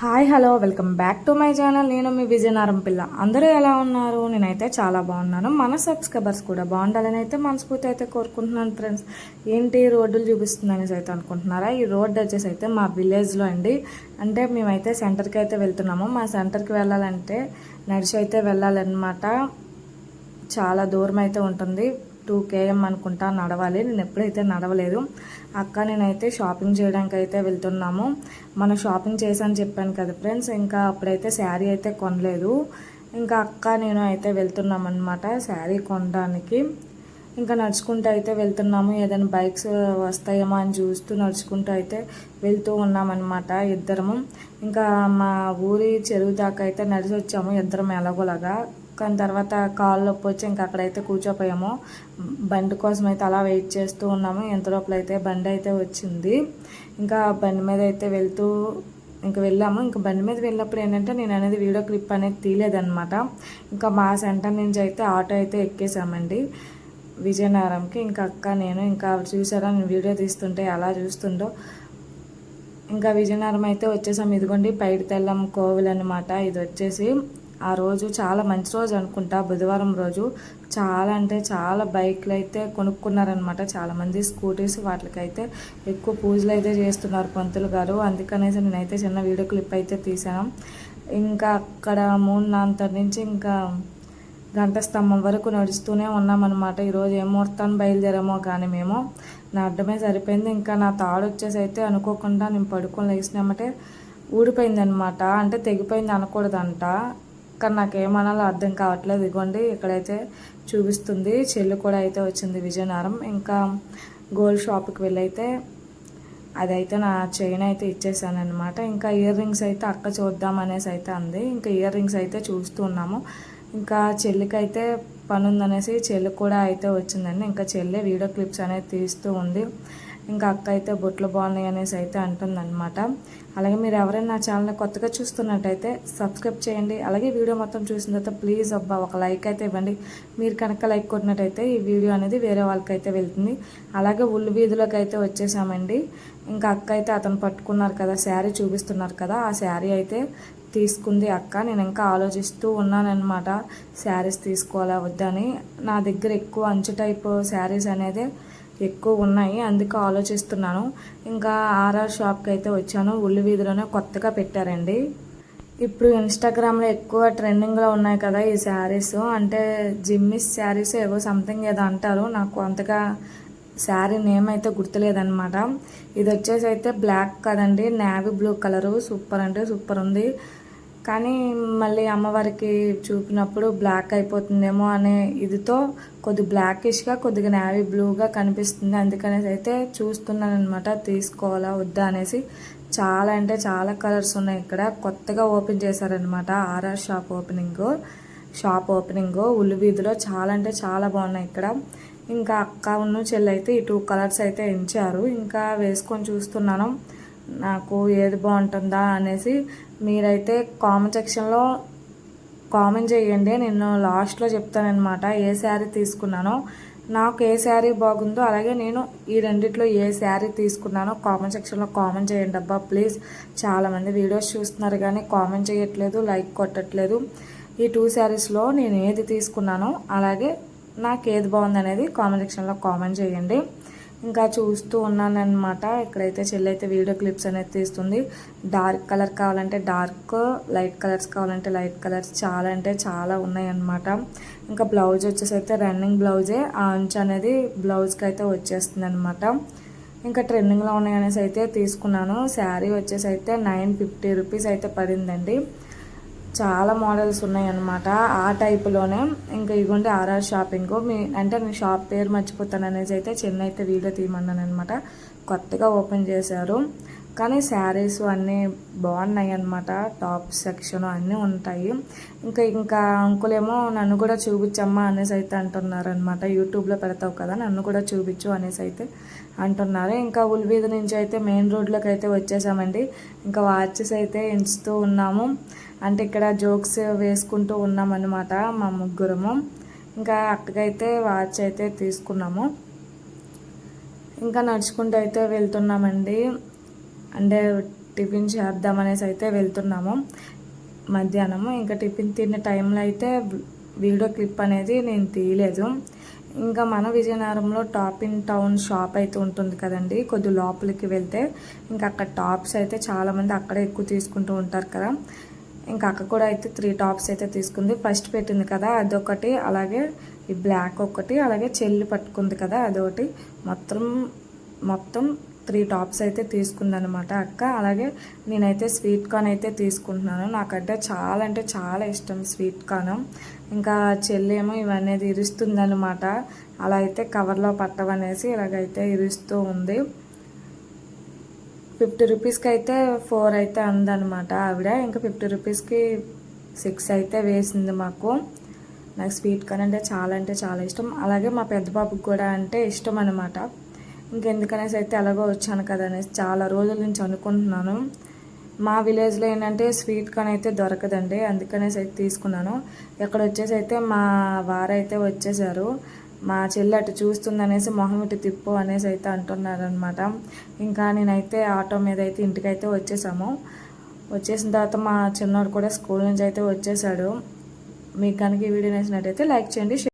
Hi hello welcome back to my channel. నేను మీ విజయనారం పిల్ల. అందరూ ఎలా ఉన్నారు? నేనైతే చాలా బాగున్నాను. మన సబ్స్క్రైబర్స్ కూడా బాగుండాలని అయితే మనస్ఫూర్తి అయితే కోరుకుంటున్నాను ఫ్రెండ్స్. ఏంటి రోడ్డులు చూపిస్తుందనేసి అయితే అనుకుంటున్నారా? ఈ రోడ్డు వచ్చేసి అయితే మా విలేజ్లో అండి. అంటే మేమైతే సెంటర్కి అయితే వెళ్తున్నాము. మా సెంటర్కి వెళ్ళాలంటే నడిచి అయితే వెళ్ళాలన్నమాట. చాలా దూరం అయితే ఉంటుంది. టూ కేఎం అనుకుంటా నడవాలి. నేను ఎప్పుడైతే నడవలేదు అక్క నేనైతే షాపింగ్ చేయడానికి అయితే వెళ్తున్నాము. మనం షాపింగ్ చేశాను చెప్పాను కదా ఫ్రెండ్స్ ఇంకా అప్పుడైతే శారీ అయితే కొనలేదు. ఇంకా అక్క నేను అయితే వెళ్తున్నాం అనమాట శారీ కొనడానికి. ఇంకా నడుచుకుంటూ అయితే వెళ్తున్నాము. ఏదైనా బైక్స్ వస్తాయేమో అని చూస్తూ నడుచుకుంటూ అయితే వెళ్తూ ఉన్నామన్నమాట ఇద్దరము. ఇంకా మా ఊరి చెరువు దాకా అయితే నడిచి వచ్చాము ఇద్దరం ఎలాగోలాగా. కానీ తర్వాత కాలు నొప్పి వచ్చి ఇంకా అక్కడైతే కూర్చోపోయాము. బండి కోసం అయితే అలా వెయిట్ చేస్తూ ఉన్నాము. ఎంత లోపల అయితే బండి అయితే వచ్చింది. ఇంకా బండి మీద అయితే వెళ్తూ ఇంకా వెళ్ళాము. ఇంకా బండి మీద వెళ్ళినప్పుడు ఏంటంటే నేను అనేది వీడియో క్లిప్ అనేది తీయలేదనమాట ఇంకా మా సెంటర్ నుంచి అయితే ఆటో అయితే ఎక్కేసామండి. విజయనగరంకి ఇంకా అక్క నేను ఇంకా చూసారా? నేను వీడియో తీస్తుంటే అలా చూస్తుండో ఇంకా విజయనగరం అయితే వచ్చేసాం ఇదిగోండి పైడితెల్లం కోవిల్ అనమాట ఇది వచ్చేసి ఆ రోజు చాలా మంచి రోజు అనుకుంటా. బుధవారం రోజు చాలా అంటే చాలా బైక్లు అయితే కొనుక్కున్నారనమాట చాలామంది స్కూటీస్ వాటికైతే ఎక్కువ పూజలు అయితే చేస్తున్నారు పంతులు గారు. అందుకనేసి నేనైతే చిన్న వీడియో క్లిప్ అయితే తీసాను ఇంకా అక్కడ మూడు నుంచి ఇంకా గంట స్తంభం వరకు నడుస్తూనే ఉన్నామన్నమాట. ఈరోజు ఏం ముహూర్తాన్ని బయలుదేరామో కానీ మేము నా అడ్డమే సరిపోయింది. ఇంకా నా తాడు వచ్చేసి అయితే అనుకోకుండా నేను పడుకొని లేచినామంటే ఊడిపోయింది అనమాట అంటే తెగిపోయింది అనకూడదంట. కానీ నాకు ఏమనాలో అర్థం కావట్లేదు. ఇదిగోండి ఇక్కడైతే చూపిస్తుంది. చెల్లు కూడా అయితే వచ్చింది విజయనగరం. ఇంకా గోల్డ్ షాప్కి వెళ్ళైతే అదైతే నా చైన్ అయితే ఇచ్చేసాను అనమాట ఇంకా ఇయర్ రింగ్స్ అయితే అక్క చూద్దాం అనేసి అయితే అంది. ఇంకా ఇయర్ రింగ్స్ అయితే చూస్తూ ఉన్నాము. ఇంకా చెల్లికైతే పని ఉందనేసి చెల్లి కూడా అయితే వచ్చిందండి. ఇంకా చెల్లి వీడియో క్లిప్స్ అనేది తీస్తూ ఉంది. ఇంకా అక్క అయితే బొట్లు బాగున్నాయి అనేసి అయితే అంటుందన్నమాట. అలాగే మీరు ఎవరైనా నా ఛానల్ని కొత్తగా చూస్తున్నట్టయితే సబ్స్క్రైబ్ చేయండి. అలాగే వీడియో మొత్తం చూసిన తర్వాత ప్లీజ్ అబ్బా ఒక లైక్ అయితే ఇవ్వండి. మీరు కనుక లైక్ కొట్టినట్టయితే ఈ వీడియో అనేది వేరే వాళ్ళకైతే వెళ్తుంది. అలాగే ఉల్లు వీధిలోకి అయితే వచ్చేసామండి. ఇంకా అక్క అయితే అతను పట్టుకున్నారు కదా శారీ చూపిస్తున్నారు కదా ఆ శారీ అయితే తీసుకుంది అక్క. నేను ఇంకా ఆలోచిస్తూ ఉన్నానన్నమాట శారీస్ తీసుకోవాలా వద్దని నా దగ్గర ఎక్కువ అంచు టైప్ శారీస్ అనేది ఎక్కువ ఉన్నాయి. అందుకే ఆలోచిస్తున్నాను. ఇంకా ఆర్ఆర్ షాప్కి అయితే వచ్చాను. ఉల్లి వీధిలోనే కొత్తగా పెట్టారండి. ఇప్పుడు ఇన్స్టాగ్రామ్లో ఎక్కువ ట్రెండింగ్లో ఉన్నాయి కదా ఈ శారీస్. అంటే జిమ్మిస్ శారీస్ ఏవో సంథింగ్ ఏదో అంటారు. నాకు అంతగా శారీ నేమ్ అయితే గుర్తులేదనమాట ఇది వచ్చేసి అయితే బ్లాక్ కదండి. Navy blue colour. సూపర్ అంటే సూపర్ ఉంది. కానీ మళ్ళీ అమ్మవారికి చూపినప్పుడు బ్లాక్ అయిపోతుందేమో అనే ఇదితో కొద్ది బ్లాకిష్గా కొద్దిగా నావీ బ్లూగా కనిపిస్తుంది. అందుకనేసి అయితే చూస్తున్నాను అనమాట తీసుకోవాలా వద్దా అనేసి. చాలా అంటే చాలా కలర్స్ ఉన్నాయి ఇక్కడ. కొత్తగా ఓపెన్ చేశారనమాట RR shop opening shop opening ఉల్లు వీధిలో. చాలా అంటే చాలా బాగున్నాయి ఇక్కడ. ఇంకా అక్క ఉన్న చెల్లి అయితే ఈ టూ కలర్స్ అయితే ఎంచారు. ఇంకా వేసుకొని చూస్తున్నాను నాకు ఏది బాగుంటుందా అనేసి మీరైతే కామెంట్ సెక్షన్లో కామెంట్ చేయండి. నేను లాస్ట్లో చెప్తానమాట ఏ శారీ తీసుకున్నానో నాకు ఏ శారీ బాగుందో అలాగే నేను ఈ రెండిట్లో ఏ శారీ తీసుకున్నానో కామెంట్ సెక్షన్లో కామెంట్ చేయండి అబ్బా. ప్లీజ్ చాలామంది వీడియోస్ చూస్తున్నారు కానీ కామెంట్ చేయట్లేదు లైక్ కొట్టట్లేదు. ఈ టూ శారీస్లో నేను ఏది తీసుకున్నానో అలాగే నాకు ఏది బాగుంది అనేది కామెంట్ సెక్షన్లో కామెంట్ చేయండి. ఇంకా చూస్తూ ఉన్నానమాట ఇక్కడైతే చెల్లి అయితే వీడియో క్లిప్స్ అనేది తీస్తుంది డార్క్ కలర్ కావాలంటే డార్క్ లైట్ కలర్స్ కావాలంటే లైట్ కలర్స్ చాలా అంటే చాలా ఉన్నాయన్నమాట. ఇంకా బ్లౌజ్ వచ్చేసి అయితే రన్నింగ్ బ్లౌజే ఆ అంచు అనేది బ్లౌజ్కి అయితే వచ్చేస్తుంది అనమాట ఇంకా ట్రెండింగ్లో ఉన్నాయి అనేసి అయితే తీసుకున్నాను. శారీ వచ్చేసి అయితే నైన్ ఫిఫ్టీ రూపీస్ అయితే పడిందండి. చాలా మోడల్స్ ఉన్నాయి అనమాట ఆ టైపులోనే ఇంకా ఇదిగోండి ఆర్ఆర్ షాపింగ్. మీ అంటే నేను షాప్ పేరు మర్చిపోతాను అనేసి అయితే చిన్న అయితే వీడియో తీయమన్నాను అనమాట కొత్తగా ఓపెన్ చేశారు. కానీ శారీస్ అన్నీ బాగున్నాయి అనమాట టాప్ సెక్షన్ అన్నీ ఉంటాయి. ఇంకా ఇంకా అంకులేమో నన్ను కూడా చూపించమ్మా అనేసి అయితే అంటున్నారు అనమాట యూట్యూబ్లో పెడతావు కదా నన్ను కూడా చూపించు అనేసి అయితే అంటున్నారు. ఇంకా ఉల్వీధి నుంచి అయితే మెయిన్ రోడ్లోకి అయితే వచ్చేసామండి. ఇంకా వాచెస్ అయితే ఎంచుతూ ఉన్నాము. అంటే ఇక్కడ జోక్స్ వేసుకుంటూ ఉన్నామన్నమాట మా ముగ్గురము. ఇంకా అక్కకైతే వాచ్ అయితే తీసుకున్నాము. ఇంకా నడుచుకుంటూ అయితే వెళ్తున్నామండి. అంటే టిఫిన్ చేద్దామనేసి అయితే వెళ్తున్నాము. మధ్యాహ్నము. ఇంకా టిఫిన్ తిన్న టైంలో అయితే వీడియో క్లిప్ అనేది నేను తీయలేదు. ఇంకా మన విజయనగరంలో టాప్ ఇన్ టౌన్ షాప్ అయితే ఉంటుంది కదండి కొద్ది లోపలికి వెళ్తే. ఇంకా అక్కడ టాప్స్ అయితే చాలామంది అక్కడే ఎక్కువ తీసుకుంటూ ఉంటారు కదా. ఇంకా అక్క కూడా అయితే త్రీ టాప్స్ అయితే తీసుకుంది. ఫస్ట్ పెట్టింది కదా అదొకటి. అలాగే ఈ బ్లాక్ ఒకటి అలాగే చెల్లి పట్టుకుంది కదా అదొకటి. మొత్తం మొత్తం త్రీ టాప్స్ అయితే తీసుకుందనమాట అక్క. అలాగే నేనైతే స్వీట్ కార్న్ అయితే తీసుకుంటున్నాను. నాకంటే చాలా అంటే చాలా ఇష్టం స్వీట్ కార్న్. ఇంకా చెల్లేమో ఇవన్నీ ఇరుస్తుందనమాట అలా అయితే కవర్లో పట్టవనేసి ఇలాగైతే ఇరుస్తూ ఉంది. ఫిఫ్టీ రూపీస్కి అయితే ఫోర్ అయితే అందనమాట ఆవిడ. ఇంకా ఫిఫ్టీ రూపీస్కి సిక్స్ అయితే వేసింది మాకు. నాకు స్వీట్ కార్న్ అంటే చాలా అంటే చాలా ఇష్టం. అలాగే మా పెద్ద బాబుకి కూడా అంటే ఇష్టం అనమాట ఇంకెందుకనేసి అయితే ఎలాగో వచ్చాను కదా అనేసి చాలా రోజుల నుంచి అనుకుంటున్నాను. మా విలేజ్లో ఏంటంటే స్వీట్ కార్న్ అయితే దొరకదండి అందుకనేసి అయితే తీసుకున్నాను. ఇక్కడ వచ్చేసి అయితే మా వారైతే వచ్చేసారు. మా చెల్లి అటు చూస్తుందనేసి మొహం ఇటు తిప్పు అనేసి అయితే అంటున్నారనమాట. ఇంకా నేనైతే ఆటో మీద అయితే ఇంటికైతే వచ్చేసాము. వచ్చేసిన తర్వాత మా చిన్నోడు కూడా స్కూల్ నుంచి అయితే వచ్చేసాడు. మీకు కనుక ఈ వీడియో నచ్చినట్టయితే లైక్ చేయండి